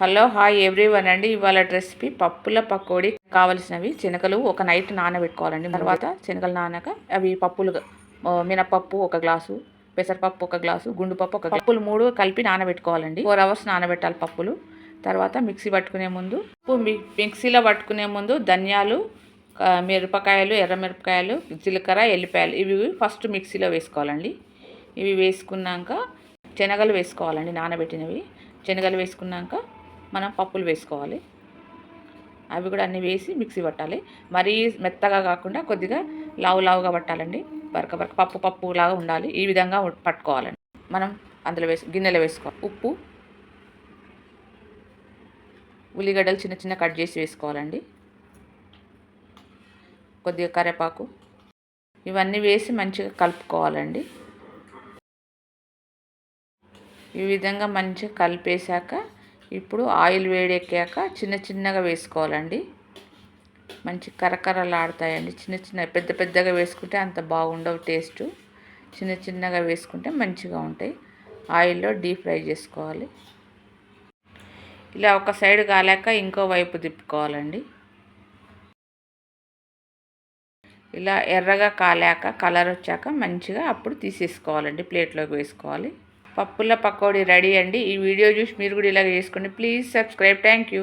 Hello hi everyone అండి. ఇవాళ recipe పప్పుల పకోడీ కావలసినవి శనగలు ఒక నైట్ నానబెట్టుకోవాలండి. తర్వాత శనగలు నానాక అవి పప్పులు మినపప్పు ఒక గ్లాసు పెసరపప్పు ఒక గ్లాసు గుండుపప్పు ఒక పప్పులు మూడు కలిపి నానబెట్టుకోవాలండి. ఫోర్ అవర్స్ నానబెట్టాలి పప్పులు. తర్వాత మిక్సీ పట్టుకునే ముందు ఉప్పు మిక్సీలో పట్టుకునే ముందు ధనియాలు ఆ, మిరపకాయలు ఎర్రమిరపకాయలు జీలకర్ర ఎల్లిపాయలు ఇవి ఫస్ట్ మిక్సీలో వేసుకోవాలండి. ఇవి వేసుకున్నాక శనగలు వేసుకోవాలండి నానబెట్టినవి. శనగలు వేసుకున్నాక మనం పప్పులు వేసుకోవాలి. అవి కూడా అన్నీ వేసి మిక్సీ పట్టాలి. మరీ మెత్తగా కాకుండా కొద్దిగా లావు లావుగా పట్టాలండి. బరక బరక పప్పు పప్పు లాగా ఉండాలి. ఈ విధంగా పట్టుకోవాలండి. మనం అందులో వేసి గిన్నెలో వేసుకోవాలి. ఉప్పు ఉల్లిగడ్డలు చిన్న చిన్న కట్ చేసి వేసుకోవాలండి. కొద్దిగా కరివేపాకు. ఇవన్నీ వేసి మంచిగా కలుపుకోవాలండి. ఈ విధంగా మంచిగా కలిపేశాక ఇప్పుడు ఆయిల్ వేడెక్కాక చిన్న చిన్నగా వేసుకోవాలండి. మంచి కరకరలాడతాయండి. చిన్న చిన్న పెద్ద పెద్దగా వేసుకుంటే అంత బాగుండవు టేస్ట్. చిన్న చిన్నగా వేసుకుంటే మంచిగా ఉంటాయి. ఆయిల్లో డీప్ ఫ్రై చేసుకోవాలి. ఇలా ఒక సైడ్ కాలేక ఇంకో వైపు తిప్పుకోవాలండి. ఇలా ఎర్రగా కాలాక కలర్ వచ్చాక మంచిగా అప్పుడు తీసేసుకోవాలండి. ప్లేట్లోకి వేసుకోవాలి. పప్పుల పకోడీ రెడీ అండి. ఈ వీడియో చూసి మీరు కూడా ఇలాగ చేసుకోండి. Please subscribe. Thank you.